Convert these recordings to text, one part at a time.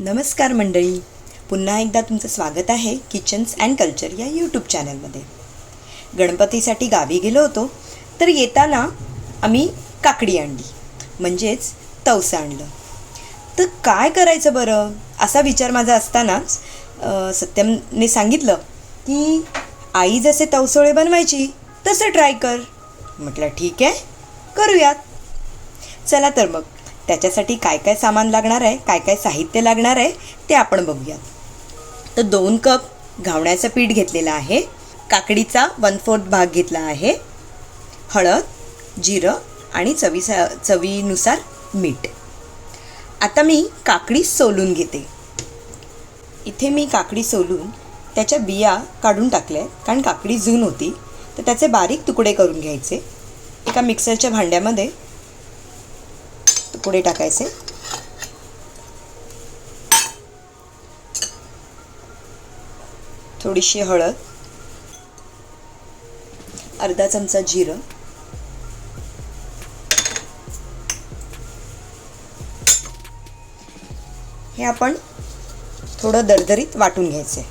नमस्कार मंडळी. पुन्हा एकदा तुमचं स्वागत आहे किचन्स अँड कल्चर या यूट्यूब चॅनलमध्ये गणपतीसाठी गावी गेलो होतो तर येताना आम्ही काकडी आणली म्हणजेच तवसं आणलं. तर काय करायचं बरं? असा विचार माझा असतानाच सत्यमने सांगितलं की आई जसे तवसोळे बनवायची तसं ट्राय कर. म्हटलं ठीक आहे करूयात. चला तर मग. त्याच्यासाठी काय काय सामान लागणार आहे काय काय साहित्य लागणार आहे ते आपण बघूयात. तर दोन कप घावण्याचं पीठ घेतलेलं आहे. काकडीचा वन फोर्थ भाग घेतला आहे. हळद जिरं आणि चवीसा चवीनुसार मीठ. आता मी काकडी सोलून घेते. इथे मी काकडी सोलून त्याच्या बिया काढून टाकल्या आहेत कारण काकडी जून होती. तर त्याचे बारीक तुकडे करून घ्यायचे. एका मिक्सरच्या भांड्यामध्ये पुढे टाकायचे. थोडीशी हळद अर्धा चमचा जिरं हे आपण थोडं दरदरीत वाटून घ्यायचे.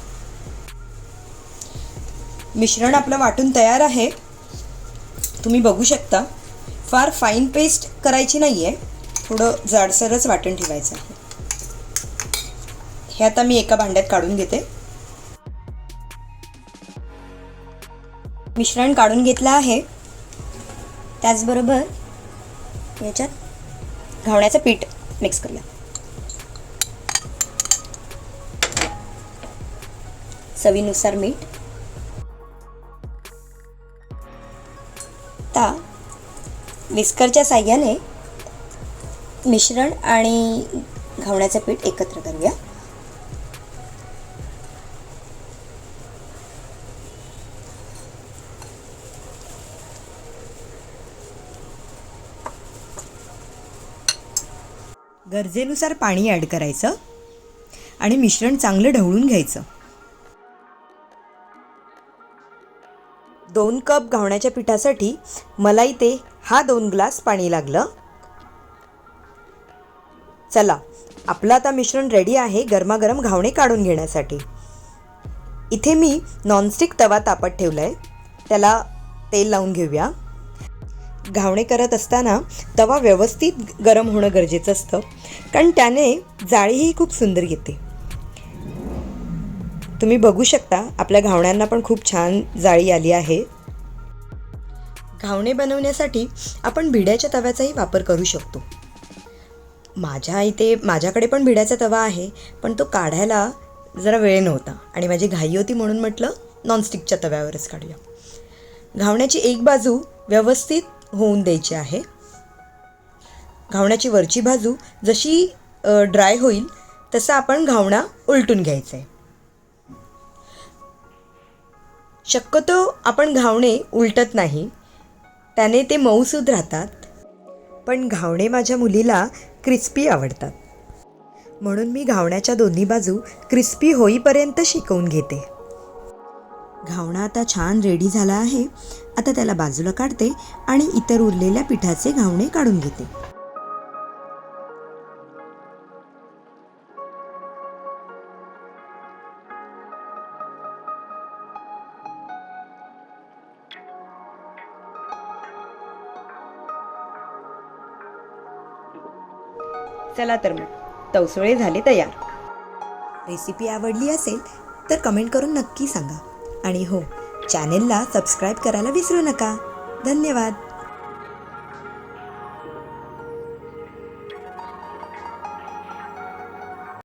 मिश्रण आपलं वाटून तयार आहे. तुम्ही बघू शकता फार फाईन पेस्ट करायची नाही आहे थोडं जाडसरच वाटण ठेवायचं आहे. हे आता मी एका भांड्यात काढून घेते. मिश्रण काढून घेतलं आहे. त्याचबरोबर याच्यात घावण्याचं पीठ मिक्स करूया. चवीनुसार मीठ. आता विस्करच्या साह्याने मिश्रण आणि घावण्याचं पीठ एकत्र करूया. गरजेनुसार पाणी ॲड करायचं आणि मिश्रण चांगलं ढवळून घ्यायचं. दोन कप घावण्याच्या पिठासाठी मला इथे हा दोन ग्लास पाणी लागलं. चला आपलं आता मिश्रण रेडी आहे गरमागरम घावणे काढून घेण्यासाठी. इथे मी नॉनस्टिक तवा तापत ठेवला आहे त्याला तेल लावून घेऊया. घावणे करत असताना तवा व्यवस्थित गरम होणं गरजेचं असतं कारण त्याने जाळीही खूप सुंदर येते. तुम्ही बघू शकता आपल्या घावण्यांना पण खूप छान जाळी आली आहे. घावणे बनवण्यासाठी आपण भिड्याच्या तव्याचाही वापर करू शकतो. माझ्या इथे माझ्याकडे पण भिड्याचा तवा आहे पण तो काढायला जरा वेळ नव्हता. आणि माझी घाई होती म्हणून म्हटलं नॉनस्टिकच्या तव्यावरच काढूया. घावण्याची एक बाजू व्यवस्थित होऊन द्यायची आहे. घावण्याची वरची बाजू जशी ड्राय होईल तसं आपण घावणा उलटून घ्यायचं आहे शक्यतो आपण घावणे उलटत नाही. त्याने ते मऊसूद राहतात. पण घावणे माझ्या मुलीला क्रिस्पी आवडतात. म्हणून मी घावण्याच्या दोन्ही बाजू क्रिस्पी होईपर्यंत शिकवून घेते. घावणा आता छान रेडी झाला आहे. आता त्याला बाजूला काढते आणि इतर उरलेल्या पिठाचे घावणे काढून घेते. चला तर मग. तवसळे झाले तयार. रेसिपी आवडली असेल तर कमेंट करून नक्की सांगा. आणि हो चॅनेलला सबस्क्राईब करायला विसरू नका. धन्यवाद.